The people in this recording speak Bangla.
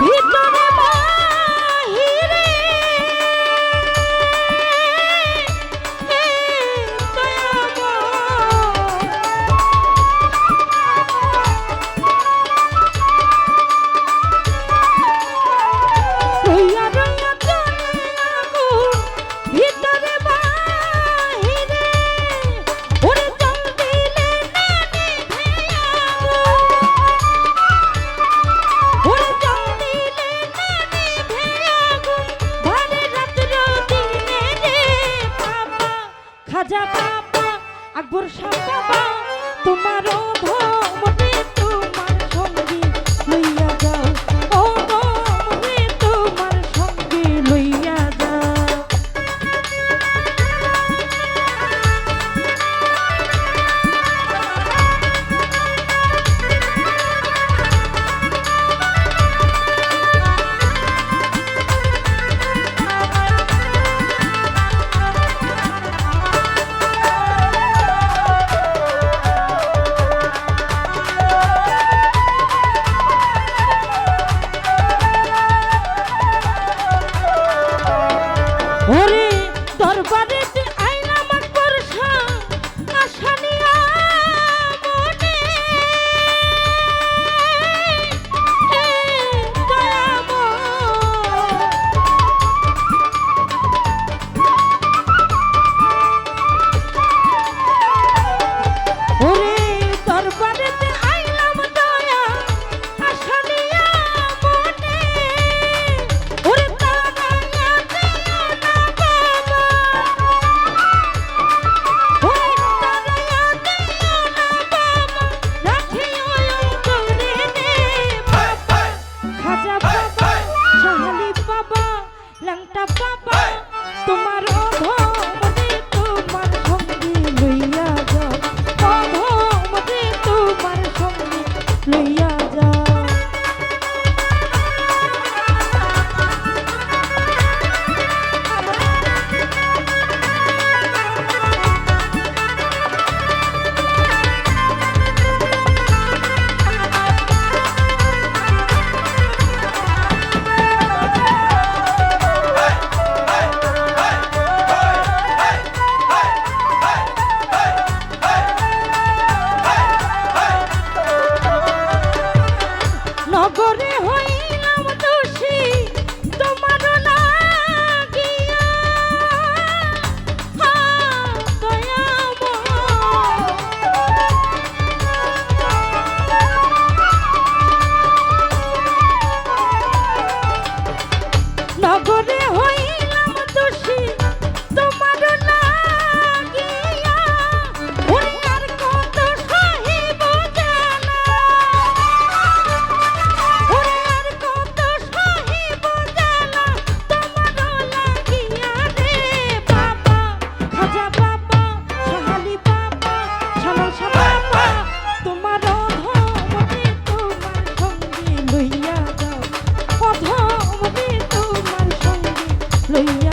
ভিতরে খাজা বাবা আকবর শাহ বাবা তোমারও তোমার সঙ্গী লইয়া Un লইয়া say